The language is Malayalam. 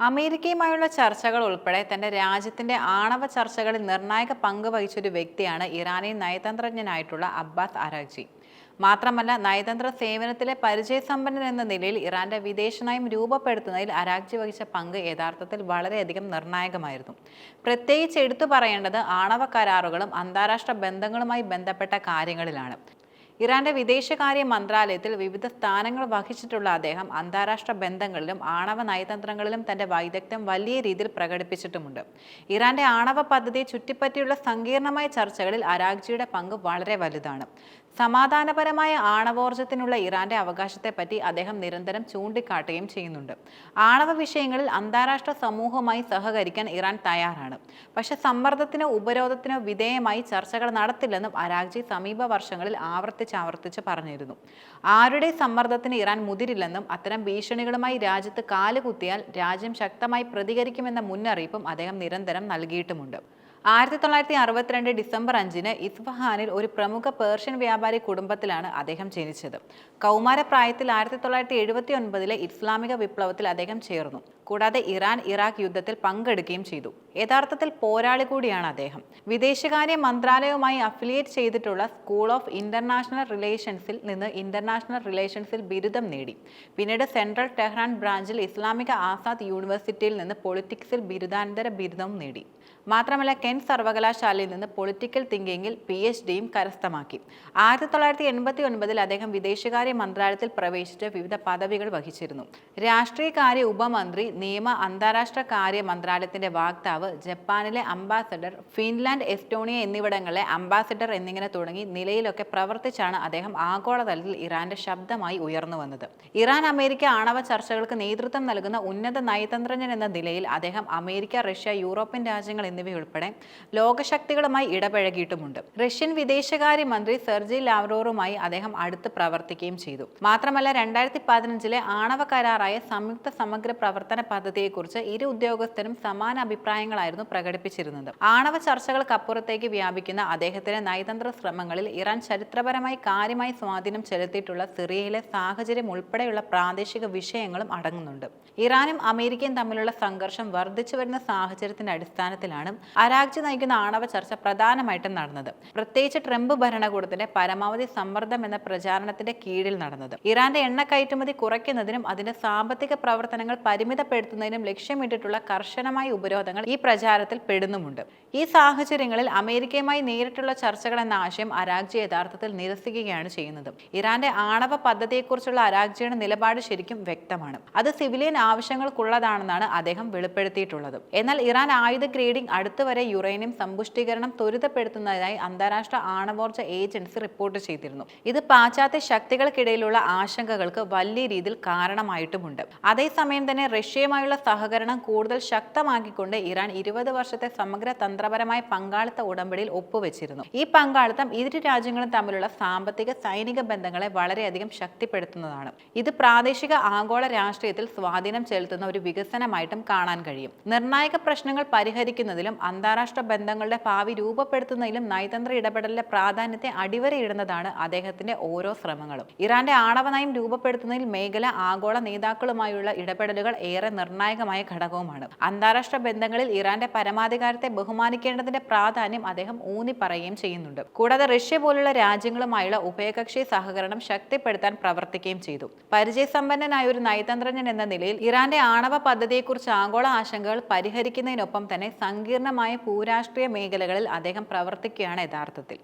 അമേരിക്കയുമായുള്ള ചർച്ചകൾ ഉൾപ്പെടെ തന്റെ രാജ്യത്തിന്റെ ആണവ ചർച്ചകളിൽ നിർണായക പങ്ക് വഹിച്ചൊരു വ്യക്തിയാണ് ഇറാനി നയതന്ത്രജ്ഞനായിട്ടുള്ള അബ്ബാസ് അരാജി മാത്രമല്ല നയതന്ത്ര സേവനത്തിലെ പരിചയസമ്പന്നൻ എന്ന നിലയിൽ ഇറാന്റെ വിദേശ നയം രൂപപ്പെടുത്തുന്നതിൽ അരാജി വഹിച്ച പങ്ക് യഥാർത്ഥത്തിൽ വളരെയധികം നിർണായകമായിരുന്നു. പ്രത്യേകിച്ച് എടുത്തു പറയേണ്ടത് ആണവ കരാറുകളും അന്താരാഷ്ട്ര ബന്ധങ്ങളുമായി ബന്ധപ്പെട്ട കാര്യങ്ങളിലാണ്. ഇറാന്റെ വിദേശകാര്യ മന്ത്രാലയത്തിൽ വിവിധ സ്ഥാനങ്ങൾ വഹിച്ചിട്ടുള്ള അദ്ദേഹം അന്താരാഷ്ട്ര ബന്ധങ്ങളിലും ആണവ നയതന്ത്രങ്ങളിലും തന്റെ വൈദഗ്ധ്യം വലിയ രീതിയിൽ പ്രകടിപ്പിച്ചിട്ടുമുണ്ട്. ഇറാന്റെ ആണവ പദ്ധതിയെ ചുറ്റിപ്പറ്റിയുള്ള സങ്കീർണമായ ചർച്ചകളിൽ അരാഗ്ജിയുടെ പങ്ക് വളരെ വലുതാണ്. സമാധാനപരമായ ആണവോർജത്തിനുള്ള ഇറാന്റെ അവകാശത്തെപ്പറ്റി അദ്ദേഹം നിരന്തരം ചൂണ്ടിക്കാട്ടുകയും ചെയ്യുന്നുണ്ട്. ആണവ വിഷയങ്ങളിൽ അന്താരാഷ്ട്ര സമൂഹവുമായി സഹകരിക്കാൻ ഇറാൻ തയ്യാറാണ്. പക്ഷെ സമ്മർദ്ദത്തിനോ ഉപരോധത്തിനോ വിധേയമായി ചർച്ചകൾ നടത്തില്ലെന്നും അരാഗ്ജി സമീപ വർഷങ്ങളിൽ ആവർത്തിച്ച് ആവർത്തിച്ച് പറഞ്ഞിരുന്നു. ആരുടെ സമ്മർദ്ദത്തിന് ഇറാൻ മുതിരില്ലെന്നും അത്തരം ഭീഷണികളുമായി രാജ്യത്ത് കാലുകുത്തിയാൽ രാജ്യം ശക്തമായി പ്രതികരിക്കുമെന്ന മുന്നറിയിപ്പും അദ്ദേഹം നിരന്തരം നൽകിയിട്ടുമുണ്ട്. ആയിരത്തി തൊള്ളായിരത്തി അറുപത്തിരണ്ട് ഡിസംബർ അഞ്ചിന് ഇസ്ഫഹാനിൽ ഒരു പ്രമുഖ പേർഷ്യൻ വ്യാപാരി കുടുംബത്തിലാണ് അദ്ദേഹം ജനിച്ചത്. കൗമാരപ്രായത്തിൽ ആയിരത്തി തൊള്ളായിരത്തി എഴുപത്തി ഒൻപതിലെ ഇസ്ലാമിക വിപ്ലവത്തിൽ അദ്ദേഹം ചേർന്നു. കൂടാതെ ഇറാൻ ഇറാഖ് യുദ്ധത്തിൽ പങ്കെടുക്കുകയും ചെയ്തു. യഥാർത്ഥത്തിൽ പോരാളി കൂടിയാണ് അദ്ദേഹം. വിദേശകാര്യ മന്ത്രാലയവുമായി അഫിലിയേറ്റ് ചെയ്തിട്ടുള്ള സ്കൂൾ ഓഫ് ഇന്റർനാഷണൽ റിലേഷൻസിൽ നിന്ന് ഇന്റർനാഷണൽ റിലേഷൻസിൽ ബിരുദം നേടി. പിന്നീട് സെൻട്രൽ ടെഹ്റാൻ ബ്രാഞ്ചിൽ ഇസ്ലാമിക ആസാദ് യൂണിവേഴ്സിറ്റിയിൽ നിന്ന് പൊളിറ്റിക്സിൽ ബിരുദാനന്തര ബിരുദവും നേടി. മാത്രമല്ല കെൻ സർവകലാശാലയിൽ നിന്ന് പൊളിറ്റിക്കൽ തിങ്കിങ്ങിൽ പി എച്ച് ഡിയും കരസ്ഥമാക്കി. ആയിരത്തി തൊള്ളായിരത്തി എൺപത്തി ഒൻപതിൽ അദ്ദേഹം വിദേശകാര്യ മന്ത്രാലയത്തിൽ പ്രവേശിച്ച് വിവിധ പദവികൾ വഹിച്ചിരുന്നു. രാഷ്ട്രീയകാര്യ ഉപമന്ത്രി നിയമ അന്താരാഷ്ട്ര കാര്യ മന്ത്രാലയത്തിന്റെ വാക്താവ് ജപ്പാനിലെ അംബാസഡർ ഫിൻലാൻഡ് എസ്റ്റോണിയ എന്നിവിടങ്ങളിലെ അംബാസഡർ എന്നിങ്ങനെ തുടങ്ങി നിലയിലൊക്കെ പ്രവർത്തിച്ചാണ് അദ്ദേഹം ആഗോളതലത്തിൽ ഇറാന്റെ ശബ്ദമായി ഉയർന്നു വന്നത്. ഇറാൻ അമേരിക്ക ആണവ ചർച്ചകൾക്ക് നേതൃത്വം നൽകുന്ന ഉന്നത നയതന്ത്രജ്ഞൻ എന്ന നിലയിൽ അദ്ദേഹം അമേരിക്ക റഷ്യ യൂറോപ്യൻ രാജ്യങ്ങൾ എന്നിവയുൾപ്പെടെ ലോകശക്തികളുമായി ഇടപഴകിയിട്ടുമുണ്ട്. റഷ്യൻ വിദേശകാര്യ മന്ത്രി സെർജി ലാവ്രോറുമായി അദ്ദേഹം അടുത്ത് പ്രവർത്തിക്കുകയും ചെയ്തു. മാത്രമല്ല രണ്ടായിരത്തി പതിനഞ്ചിലെ ആണവ കരാറായ സംയുക്ത സമഗ്ര പ്രവർത്തന പദ്ധതിയെക്കുറിച്ച് ഇരു ഉദ്യോഗസ്ഥരും സമാന അഭിപ്രായങ്ങളായിരുന്നു പ്രകടിപ്പിച്ചിരുന്നത്. ആണവ ചർച്ചകൾക്കപ്പുറത്തേക്ക് വ്യാപിക്കുന്ന അദ്ദേഹത്തിന്റെ നയതന്ത്ര ശ്രമങ്ങളിൽ ഇറാൻ ചരിത്രപരമായി കാര്യമായി സ്വാധീനം ചെലുത്തിയിട്ടുള്ള സിറിയയിലെ സാഹചര്യം ഉൾപ്പെടെയുള്ള പ്രാദേശിക വിഷയങ്ങളും അടങ്ങുന്നുണ്ട്. ഇറാനും അമേരിക്കയും തമ്മിലുള്ള സംഘർഷം വർദ്ധിച്ചു വരുന്ന സാഹചര്യത്തിന്റെ അടിസ്ഥാനത്തിലാണ് അരാഗ്ജി നയിക്കുന്ന ആണവ ചർച്ച പ്രധാനമായിട്ടും നടന്നത്. പ്രത്യേകിച്ച് ട്രംപ് ഭരണകൂടത്തിന്റെ പരമാവധി സമ്മർദ്ദം എന്ന പ്രചാരണത്തിന്റെ കീഴിൽ നടന്നത്. ഇറാന്റെ എണ്ണ കയറ്റുമതി കുറയ്ക്കുന്നതിനും അതിന്റെ സാമ്പത്തിക പ്രവർത്തനങ്ങൾ പരിമിതപ്പെടുത്തുന്നതിനും ലക്ഷ്യമിട്ടിട്ടുള്ള കർശനമായ ഉപരോധങ്ങൾ ഈ പ്രചാരത്തിൽ പെടുന്നുമുണ്ട്. ഈ സാഹചര്യങ്ങളിൽ അമേരിക്കയുമായി നേരിട്ടുള്ള ചർച്ചകൾ എന്ന ആശയം അരാഗ്ജി യഥാർത്ഥത്തിൽ നിരസിക്കുകയാണ് ചെയ്യുന്നത്. ഇറാന്റെ ആണവ പദ്ധതിയെക്കുറിച്ചുള്ള അരാഗ്ജിയുടെ നിലപാട് ശരിക്കും വ്യക്തമാണ്. അത് സിവിലിയൻ ആവശ്യങ്ങൾക്കുള്ളതാണെന്നാണ് അദ്ദേഹം വെളിപ്പെടുത്തിയിട്ടുള്ളത്. എന്നാൽ ഇറാൻ ആയുധ ഗ്രേഡിംഗ് അടുത്തുവരെ യുറേനിയം സമ്പുഷ്ടീകരണം ത്വരിതപ്പെടുത്തുന്നതായി അന്താരാഷ്ട്ര ആണവോർജ ഏജൻസി റിപ്പോർട്ട് ചെയ്തിരുന്നു. ഇത് പാശ്ചാത്യ ശക്തികൾക്കിടയിലുള്ള ആശങ്കകൾക്ക് വലിയ രീതിയിൽ കാരണമായിട്ടുമുണ്ട്. അതേസമയം തന്നെ റഷ്യയുമായുള്ള സഹകരണം കൂടുതൽ ശക്തമാക്കിക്കൊണ്ട് ഇറാൻ ഇരുപത് വർഷത്തെ സമഗ്ര തന്ത്രപരമായ പങ്കാളിത്ത ഉടമ്പടിയിൽ ഒപ്പുവെച്ചിരുന്നു. ഈ പങ്കാളിത്തം ഇരു രാജ്യങ്ങളും തമ്മിലുള്ള സാമ്പത്തിക സൈനിക ബന്ധങ്ങളെ വളരെയധികം ശക്തിപ്പെടുത്തുന്നതാണ്. ഇത് പ്രാദേശിക ആഗോള രാഷ്ട്രീയത്തിൽ സ്വാധീനം ചെലുത്തുന്ന ഒരു വികസനമായിട്ടും കാണാൻ കഴിയും. നിർണായക പ്രശ്നങ്ങൾ പരിഹരിക്കുന്നതിലും അന്താരാഷ്ട്ര ബന്ധങ്ങളുടെ ഭാവി രൂപപ്പെടുത്തുന്നതിലും നയതന്ത്ര ഇടപെടലിന്റെ പ്രാധാന്യത്തെ അടിവരയിടുന്നതാണ് അദ്ദേഹത്തിന്റെ ഓരോ ശ്രമങ്ങളും. ഇറാന്റെ ആണവ നയം രൂപപ്പെടുത്തുന്നതിൽ മേഖല ആഗോള നേതാക്കളുമായുള്ള ഇടപെടലുകൾ ഏറെ നിർണായകമായ ഘടകവുമാണ്. അന്താരാഷ്ട്ര ബന്ധങ്ങളിൽ ഇറാന്റെ പരമാധികാരത്തെ ബഹുമാനിക്കേണ്ടതിന്റെ പ്രാധാന്യം അദ്ദേഹം ഊന്നി പറയുകയും ചെയ്യുന്നുണ്ട്. കൂടാതെ റഷ്യ പോലുള്ള രാജ്യങ്ങളുമായുള്ള ഉഭയകക്ഷി സഹകരണം ശക്തിപ്പെടുത്താൻ പ്രവർത്തിക്കുകയും ചെയ്തു. പരിചയസമ്പന്നനായ ഒരു നയതന്ത്രജ്ഞൻ എന്ന നിലയിൽ ഇറാന്റെ ആണവ പദ്ധതിയെക്കുറിച്ച് ആഗോള ആശങ്കകൾ പരിഹരിക്കുന്നതിനൊപ്പം തന്നെ സങ്കീർണമായ ഭൂരാഷ്ട്രീയ മേഖലകളിൽ അദ്ദേഹം പ്രവർത്തിക്കുകയാണ് യഥാർത്ഥത്തിൽ.